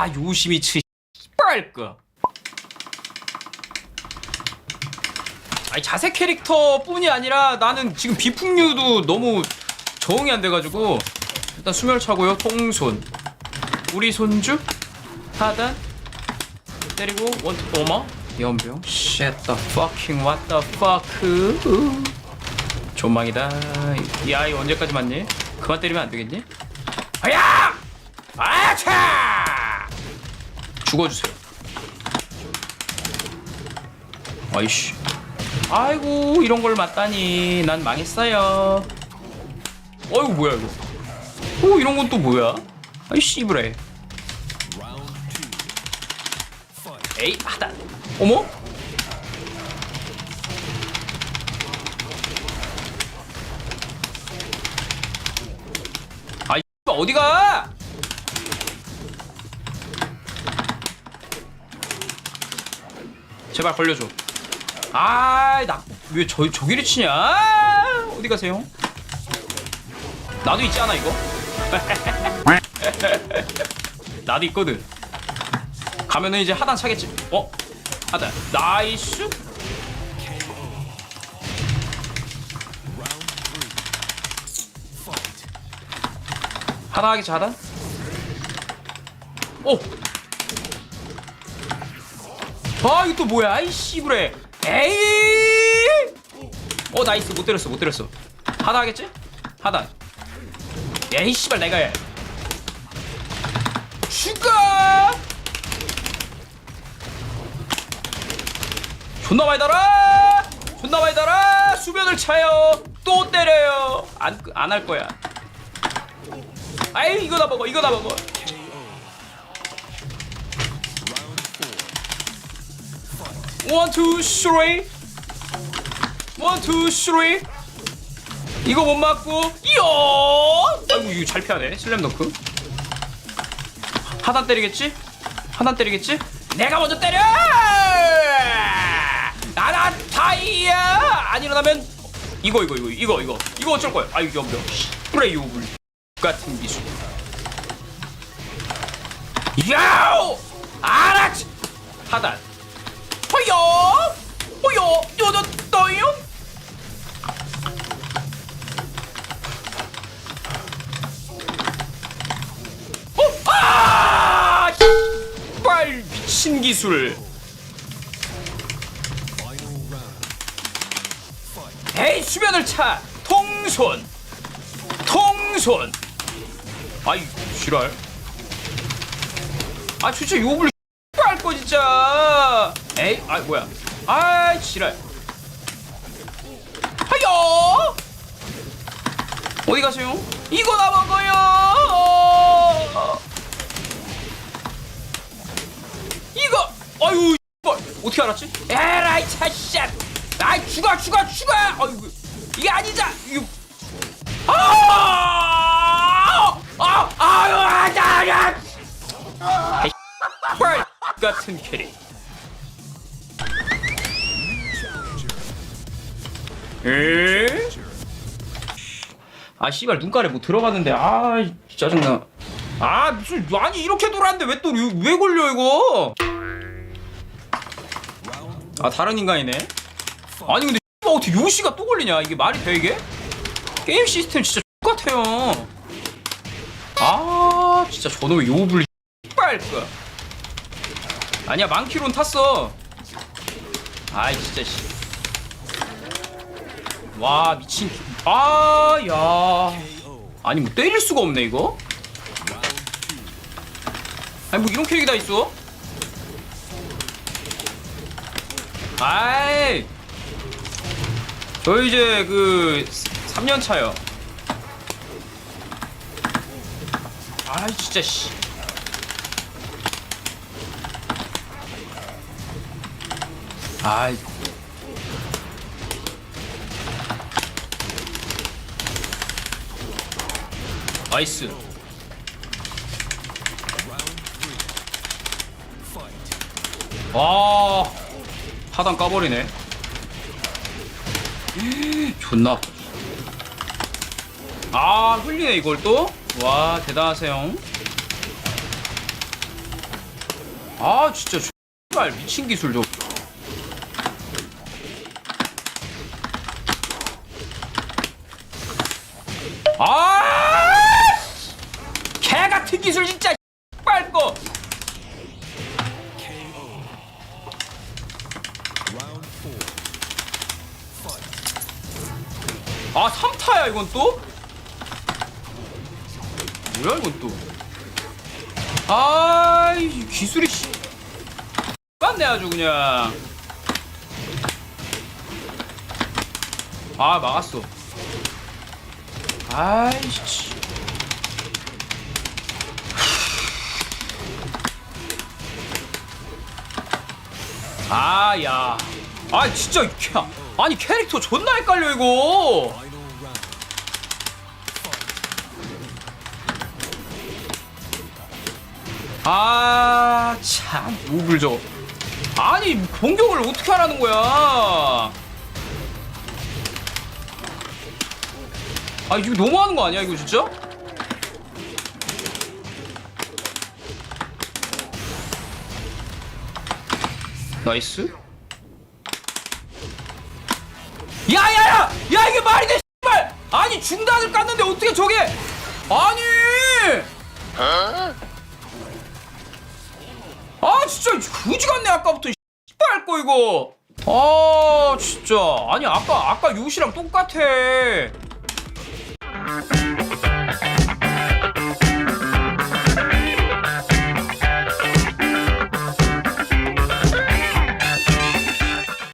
아 요시미츠 거 아니 자세 캐릭터뿐이 아니라 나는 지금 비풍류도 너무 적응이 안 돼가지고 일단 수멸차고요. 통손. 우리 손주? 하단? 때리고 원투 어머? 연병. Shit the fuck. 존망이다. 이 아이 언제까지 맞니? 그만 때리면 안 되겠니? 아야! 죽어주세요. 아이씨. 아이고 이런 걸 맞다니. 난 망했어요. 어이구 뭐야 이거. 오 이런 건 또 뭐야? 아이 씨브레. 에이 하단 어머? 아이 어디가 제발 걸려줘. 아 나왜 저 저기를 치냐? 아, 어디 가세요? 나도 있지 않아 이거? 나도 있거든. 가면은 이제 하단 차겠지. 어? 하단. 나이스. 하단 하겠지 하단? 오 아 이거 또 뭐야? 아이 씨부레. 에이! 어 나이스. 못 때렸어 못 때렸어. 하단 하겠지? 하단 에이 씨발 내가 해. 죽어 존나 많이 달아! 존나 많이 달아! 수면을 차요. 또 때려요. 안 안 할 거야. 아이 이거 다 먹어 이거 다 먹어 원, 투, 쓰리. 원, 투, 쓰리. 이거 못 맞고, 이야! 아이고, 이거 잘 피하네. 슬램덩크. 하단 때리겠지? 하단 때리겠지? 내가 먼저 때려! 나나 타이야! 안 일어나면, 이거, 이거, 이거, 이거, 이거. 이거 어쩔 거야? 아이고, 염려. 요불. 같은 기술. 야우! 알았지! 하단. 빨 미친 기술. 에이 수면을 차. 통손. 통손. 아이 지랄. 아 진짜 욕을 할거 진짜. 에이 아 뭐야. 아 지랄. 하여! 어디 가세요? 이거 나 먹어요 아유 뭐 어떻게 알았지 에라이 차샷 아이 죽어 죽어 죽어 아이고 이게 아니자 이거 아! 아! 아유 아자야 뻘 같은 캐릭. 에? 아 씨발 눈가래 뭐 들어갔는데 아 짜증나. 아 무슨 아니 이렇게 돌았는데 왜 또 왜 걸려 이거? 아 다른 인간이네. 아니 근데 씨발 어떻게 요시가 또 걸리냐 이게 말이 돼 이게? 게임 시스템 진짜 똑같아요. 아 진짜 저놈의 요불 씨발 거야. 아니야 만키론 탔어 아이 진짜 씨. 와 미친 아야 아니 뭐 때릴 수가 없네 이거 아니 뭐 이런 캐릭이 다 있어 아이 저 이제 그 3년 차요 아 진짜 씨 아이. 나이스. 와. 하단 까버리네. 존나. 아, 흘리네, 이걸 또? 와, 대단하세요. 아 진짜 정말 미친 기술 좀. 아! 개 같은 기술 아 3타야 이건 또? 뭐야 이건 또? 아이 기술이 씨. 깐네 아주 그냥. 아 막았어. 아이씨. 아, 야. 아, 진짜, 이렇게- 아니, 캐릭터 존나 헷갈려, 이거. 아, 참, 목을 저. 아니, 공격을 어떻게 하라는 거야? 아, 이거 너무하는 거 아니야, 이거 진짜? 나이스. 야야야! 야 이게 말이 돼 씨발! 아니 중단을 깠는데 어떻게 저게 아니! 아 진짜 그지 같네 아까부터 씨발 거 이거 아 진짜 아니 아까 아까 유시랑 똑같아